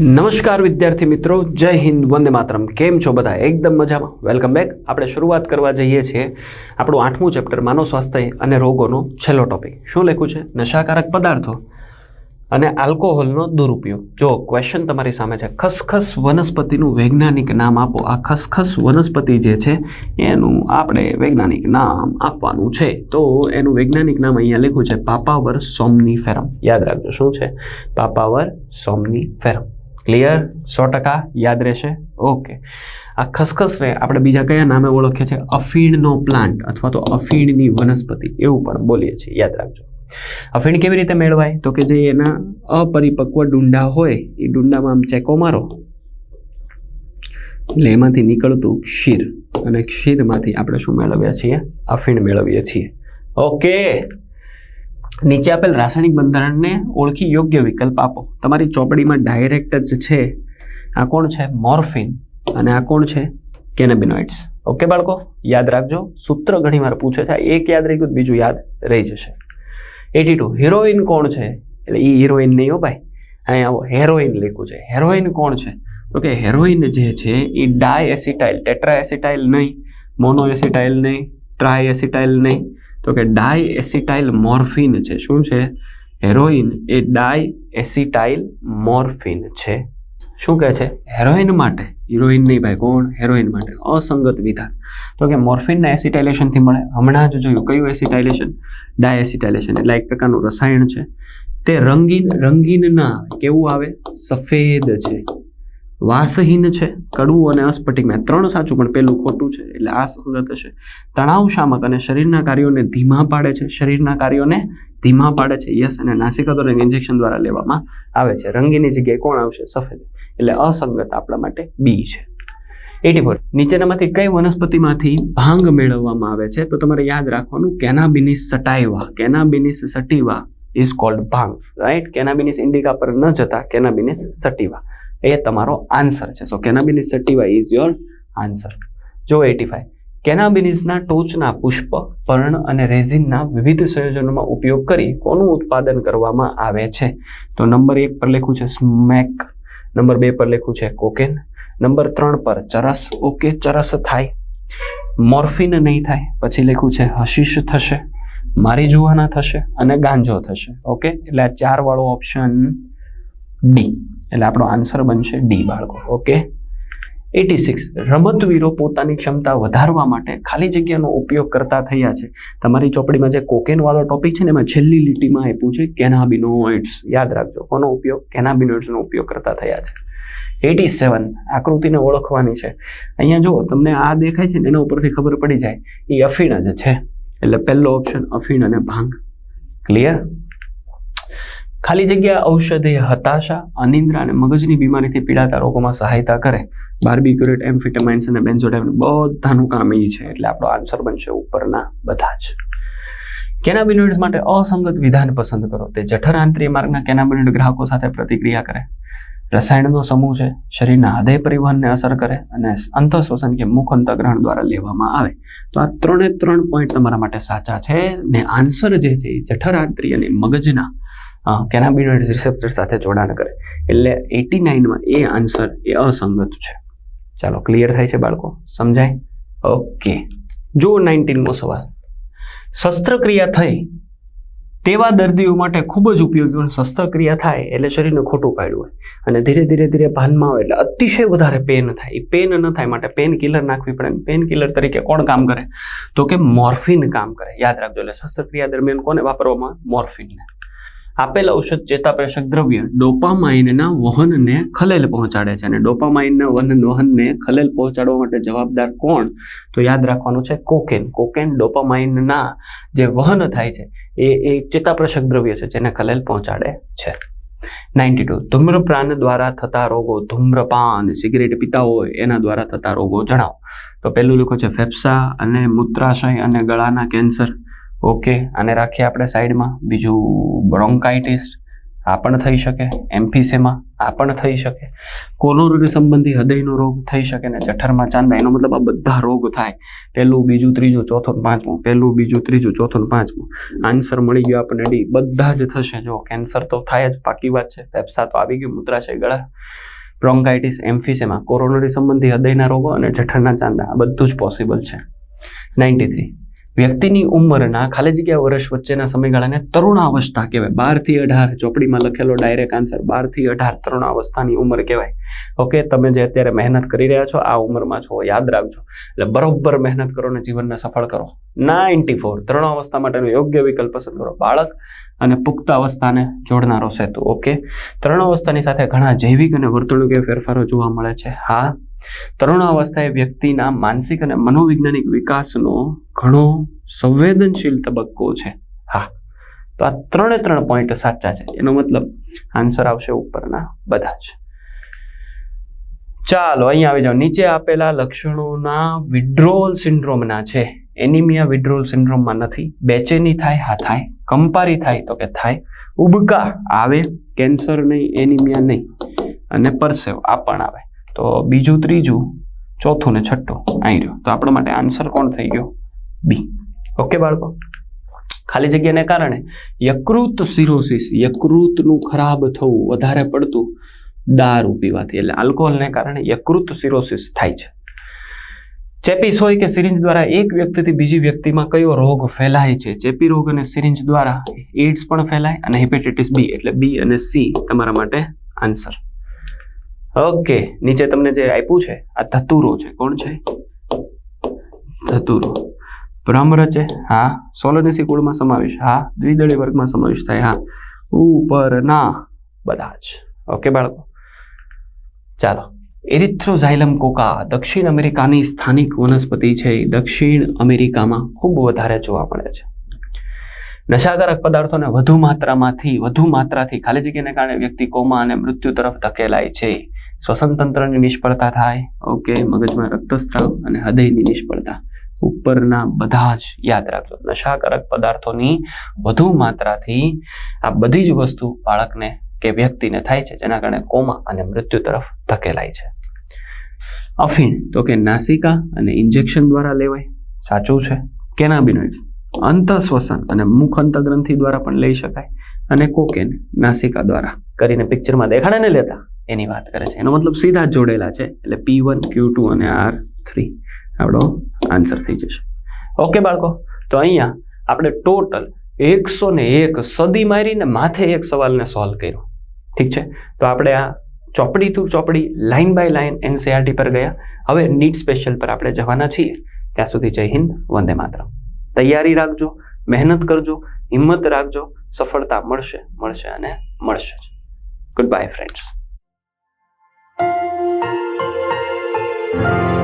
નમસ્કાર વિદ્યાર્થી મિત્રો, જય હિન્દ, વંદે માતરમ. કેમ છો બધા? એકદમ મજામાં. વેલકમ બેક આપણે શરૂઆત કરવા જઈએ છીએ આપણું આઠમું ચેપ્ટર માનવ સ્વાસ્થ્ય અને રોગોનો છેલ્લો ટોપિક શું લખ્યું છે? નશાકારક પદાર્થો અને આલ્કોહોલનો દુરુપયોગ. જો ક્વેશ્ચન તમારી સામે છે. ખસખસ વનસ્પતિનું વૈજ્ઞાનિક નામ આપો. આ ખસખસ વનસ્પતિ જે છે, એનું આપણે વૈજ્ઞાનિક નામ આપવાનું છે. તો એનું વૈજ્ઞાનિક નામ અહીંયા લખ્યું છે, પાપાવર સોમની ફેરમ યાદ રાખજો, શું છે? પાપાવર સોમનીફેરમ. ક્લિયર સો ટકા યાદ રહેશે? ઓકે આ ખસખસને આપણે બીજા કયા નામે ઓળખીએ છીએ? અફીણનો પ્લાન્ટ અથવા તો અફીણની વનસ્પતિ એવું પણ બોલીએ છીએ. યાદ રાખજો. અફીણ કેવી રીતે મેળવાય? તો કે જે એના અપરિપક્વ ડુંડા હોય, એ ડુંડામાં આમ ચેકો મારો. એટલે એમાંથી નીકળતું ક્ષીર. અને ક્ષીરમાંથી આપણે શું મેળવ્યા છીએ? અફીણ મેળવીએ છીએ. ઓકે નીચે આપેલ રાસાયણિક બંધારણને ઓળખી યોગ્ય વિકલ્પ આપો. તમારી ચોપડીમાં ડાયરેક્ટ જ છે, આ કોણ છે? મોર્ફિન. અને આ કોણ છે? કેનેબિનોઇડ્સ. ઓકે બાળકો, યાદ રાખજો, સૂત્ર ઘણીવાર પૂછે છે, એક યાદ રહી ગયું બીજું યાદ રહી જશે. એટી ટુ, હિરોઈન કોણ છે? એટલે એ હિરોઈન નહીં હો ભાઈ. અહીંયા આવો, હેરોઈન લખ્યું છે. હેરોઈન કોણ છે? તો કે હેરોઈન જે છે એ ડાય એસિટાઇલ ટેટ્રા એસિટાઇલ નહીં મોનો એસિટાઇલ નહીં ટ્રાય એસિટાઇલ નહીં. તો કે ડાય એસિટાઇલ મોર્ફિન છે. શું છે? હેરોઇન એ ડાય એસિટાઇલ મોર્ફિન છે. શું કહે છે? હેરોઇન માટે. હિરોઇન નહીં ભાઈ, કોણ? હેરોઇન માટે. અસંગત વિધાન. તો કે મોર્ફિનના એસિટાઇલેશનથી મળે. હમણાં જ જોયું, કયું એસિટાઇલેશન? ડાય એસિટાઇલેશન એટલે એક પ્રકારનું રસાયણ છે. તે રંગીન રંગીન ના કેવું આવે? સફેદ છે. વાસહીન છે, કડવું અને અસ્ફટિકમાં ત્રણ સાચું, પણ પેલું ખોટું છે, એટલે આ સંગત હશે. તણાવ શામક અને શરીરના કાર્યોને ધીમા પાડે છે, શરીરના કાર્યોને ધીમા પાડે છે, યસ અને નાસિકા ઇન્જેક્શન દ્વારા લેવામાં આવે છે. રંગીની જગ્યાએ કોણ આવશે? સફેદ. એટલે અસંગત આપણા માટે બી છે. એટી ફોર નીચેનામાંથી કઈ વનસ્પતિમાંથી ભાંગ મેળવવામાં આવે છે? તો તમારે યાદ રાખવાનું, cannabis sativa cannabis sativa is called bhang right cannabis indica પર ન જતા કેનાબિનિસ સટીવા. એ તમારો આન્સર છે. So cannabis sativa is your answer જો એટી ફાઈવ કેનાબિનિસના ટોચના પુષ્પ, પર્ણ અને રેઝિનના વિવિધ સંયોજનોમાં ઉપયોગ કરી કોનું ઉત્પાદન કરવામાં આવે છે? તો નંબર એક પર લખ્યું છે સ્મેક નંબર બે પર લખ્યું છે કોકેન નંબર ત્રણ પર ચરસ. ઓકે, ચરસ થાય. મોર્ફિન નહીં થાય. પછી લખ્યું છે હશીશ થશે મારી જુવાના થશે અને ગાંજો થશે. ઓકે, એટલે આ ચાર વાળો ઓપ્શન ડી. એટલે આપણો આન્સર બનશે ડી બાળકો ઓકે એટી સિક્સ રમતવીરો પોતાની ક્ષમતા વધારવા માટે ખાલી જગ્યાનો ઉપયોગ કરતા થયા છે. તમારી ચોપડીમાં જે કોકેનવાળો ટોપિક છે ને, એમાં છેલ્લી લીટીમાં આપ્યું છે કેનાબિનોઇડ્સ યાદ રાખજો, કોનો ઉપયોગ? કેનાબિનોઇડ્સનો ઉપયોગ કરતા થયા છે. એટી સેવન આકૃતિને ઓળખવાની છે. અહીંયા જો તમને આ દેખાય છે ને, એના ઉપરથી ખબર પડી જાય, એ અફીણ જ છે. એટલે પહેલો ઓપ્શન અફીણ અને ભાંગ. ક્લિયર ખાલી જગ્યા ઔષધે હતાશા, અનિદ્રા અને મગજની બીમારીથી પીડાતા રોગોમાં સહાયતા કરે. બાર્બીક્યુરેટ, એમ્ફિટામાઇન્સ અને બેન્ઝોડાઇન બધાનું કામ એ છે, એટલે આપણો આન્સર બનશે ઉપરના બધા જ. કેનાબિનોઇડ્સ માટે અસંગત વિધાન પસંદ કરો. તે જઠર આંતરિય માર્ગના કેનાબિનોઇડ ગ્રાહકો સાથે પ્રતિક્રિયા કરે. રસાયણનો સમૂહ છે, શરીરના હૃદય પરિવહનને અસર કરે અને અંતઃશ્વસન કે મુખ અંતગ્રહણ દ્વારા લેવામાં આવે. તો આ ત્રણે ત્રણ પોઈન્ટ તમારા માટે સાચા છે ને આન્સર જે છે એ જઠર આંતરી અને મગજના કેનાબિનોઇડ રિસેપ્ટર સાથે જોડાણ કરે. એટલે એટી નાઇનમાં એ આન્સર એ અસંગત છે. ચાલો, ક્લિયર થાય છે બાળકો? સમજાય? ઓકે. જો નાઇન્ટીનમો સવાલ. શસ્ત્રક્રિયા થઈ તેવા દર્દીઓ માટે ખૂબ જ ઉપયોગી પણ શસ્ત્રક્રિયા થાય એટલે શરીરને ખોટું પાડ્યું હોય. અને ધીરે ધીરે ધીરે ભાનમાં આવે એટલે અતિશય વધારે પેન થાય. એ પેન ન થાય માટે પેન કિલર નાખવી પડે. પેન કિલર તરીકે કોણ કામ કરે? તો કે મોર્ફિન કામ કરે. યાદ રાખજો, એટલે શસ્ત્રક્રિયા દરમિયાન કોને વાપરવામાં મોર્ફિનને આપેલ ઔષધ ચેતાપ્રેષક દ્રવ્ય ડોપામાઇનના વહનને ખલેલ પહોંચાડે છે. અને ડોપામાઇનના વહન વહનને ખલેલ પહોંચાડવા માટે જવાબદાર કોણ? તો યાદ રાખવાનું છે કોકેન. કોકેન ડોપામાઇનના જે વહન થાય છે, એ એ ચેતાપ્રેષક દ્રવ્ય છે જેને ખલેલ પહોંચાડે છે. Ninety two. ધૂમ્રપાન દ્વારા થતા રોગો, ધૂમ્રપાન, સિગરેટ પીતા હોય એના દ્વારા થતા રોગો જણાવો. તો પહેલું લખો છે ફેફસા અને મૂત્રાશય અને ગળાના કેન્સર. ઓકે, આને રાખીએ આપણે સાઈડમાં. બીજું બ્રોન્કાઇટિસ, આ પણ થઈ શકે. એમ્ફિસેમા, આ પણ થઈ શકે. કોલોરરી સંબંધી હૃદયનો રોગ થઈ શકે ને જઠરમાં ચાંદા, એનો મતલબ આ બધા રોગ થાય. પહેલું, બીજું, ત્રીજું, ચોથું પાંચમું. પહેલું, બીજું, ત્રીજું, ચોથું પાંચમું. આન્સર મળી ગયો આપણને ડી. બધા જ થશે. જો, કેન્સર તો થાય જ, પાકી વાત છે. ફેફસા તો આવી ગયું, મૂત્રાશય ગળા. બ્રોન્કાઇટિસ, એમ્ફિસેમા, કોરોનરી સંબંધી હૃદયના રોગો અને જઠરના ચાંદા. આ બધું જ પોસિબલ છે. નાઇન્ટી થ્રી વ્યક્તિની ઉંમરના ખાલી જગ્યા વર્ષ વચ્ચેના સમયગાળાને તરુણાવસ્થા કહેવાય. બારથી અઢાર ચોપડીમાં લખેલો ડાયરેક્ટ આન્સર બારથી અઢાર તરુણાવસ્થાની ઉંમર કહેવાય. ઓકે તમે જે અત્યારે મહેનત કરી રહ્યા છો, આ ઉંમરમાં છો, યાદ રાખજો. એટલે બરોબર મહેનત કરો અને જીવનને સફળ કરો. નાઇન્ટી ફોર તરુણાવસ્થા માટેનો યોગ્ય વિકલ્પ પસંદ કરો. બાળક અને પુખ્ત અવસ્થાને જોડનારો સેતુ. ઓકે તરુણાવસ્થાની સાથે ઘણા જૈવિક અને વર્તણૂકીય ફેરફારો જોવા મળે છે. હા તરુણાવસ્થા એ વ્યક્તિના માનસિક અને મનોવૈજ્ઞાનિક વિકાસનો ઘણો સંવેદનશીલ તબક્કો છે. હા, તો આ ત્રણે ત્રણ પોઈન્ટ સાચા છે. એનો મતલબ આન્સર આવશે ઉપરના બધા જ. ચાલો અહીંયા આવી જાઓ. નીચે આપેલા લક્ષણોના વિડ્રોલ સિન્ડ્રોમના છે. એનિમિયા વિડ્રોલ સિન્ડ્રોમમાં નથી. બેચેની થાય, હા થાય. કંપારી થાય, તો કે થાય. ઉબકા આવે કેન્સર નહીં એનિમિયા નહીં. અને પરસેવ, આ પણ આવે. તો બીજું, ત્રીજું, ચોથું ને છઠ્ઠું. અહીં રહ્યો. તો આપણા માટે આન્સર કોણ થઈ ગયો? બી ઓકે બાળકો? ખાલી જગ્યાને કારણે યકૃત સિરોસિસ યકૃતનું ખરાબ થવું વધારે પડતું દારૂ પીવાથી. એટલે આલ્કોહોલને કારણે યકૃત સિરોસિસ થાય છે. ચેપીસ હોય કે સિરિંજ દ્વારા એક વ્યક્તિથી બીજી વ્યક્તિમાં કયો રોગ ફેલાય છે? ચેપી રોગ અને સિરિંજ દ્વારા એડ્સ પણ ફેલાય અને હેપેટાઇટિસ બી એટલે બી અને સી તમારા માટે આન્સર ઓકે, નીચે તમને જે આપ્યું છે, આ ધતુરો છે. કોણ છે? ધતુરો. ભ્રમરચે હા, સોલનેસી કુળમાં સમાવેશ. હા, દ્વિદળી વર્ગમાં સમાવેશ થાય. હા. ઉપરના બધા જ. ઓકે, બાળકો? ચાલો. એરિથ્રોઝાઇલમ કોકા દક્ષિણ અમેરિકાની સ્થાનિક વનસ્પતિ છે. દક્ષિણ અમેરિકામાં ખૂબ વધારે જોવા મળે છે. નશાકારક પદાર્થોને વધુ માત્રામાંથી, વધુ માત્રાથી ખાલી જગ્યાને કારણે વ્યક્તિ કોમા અને મૃત્યુ તરફ ધકેલાય છે. શ્વસન તંત્રની નિષ્ફળતા થાય. ઓકે, મગજમાં રક્તસ્રાવ અને હૃદયની નિષ્ફળતા. ઉપરના બધા જ યાદ રાખજો. નશાકારક પદાર્થોની વધુ માત્રાથી આ બધી જ વસ્તુ બાળકને કે વ્યક્તિને થાય છે, જેના કારણે કોમા અને મૃત્યુ તરફ ધકેલાય છે. અફીણ, તો કે નાસિકા અને ઇન્જેક્શન દ્વારા લેવાય. સાચું છે. કેનાબિનોઇડ્સ અંતઃશ્વસન અને મુખ અંતગ્રંથિ દ્વારા પણ લઈ શકાય. અને કોકેન નાસિકા દ્વારા કરીને પિક્ચરમાં દેખાડે ને લેતા. એની વાત કરે છે. એનો મતલબ સીધા જ જોડેલા છે. એટલે પી વન ક્યુ ટુ અને આર થ્રી આપણો આન્સર થઈ જશે. ઓકે બાળકો, તો અહીંયા આપણે ટોટલ એકસો ને એક સદી મારીને માથે એક સવાલને સોલ્વ કર્યો. ઠીક છે? તો આપણે આ ચોપડી ટુ ચોપડી લાઇન બાય લાઇન એનસીઆરટી પર ગયા. હવે નીટ સ્પેશિયલ પર આપણે જવાના છીએ. ત્યાં સુધી જય હિન્દ, વંદે માતરમ. તૈયારી રાખજો, મહેનત કરજો, હિંમત રાખજો. સફળતા મળશે મળશે અને મળશે જ. Good bye friends Thank you.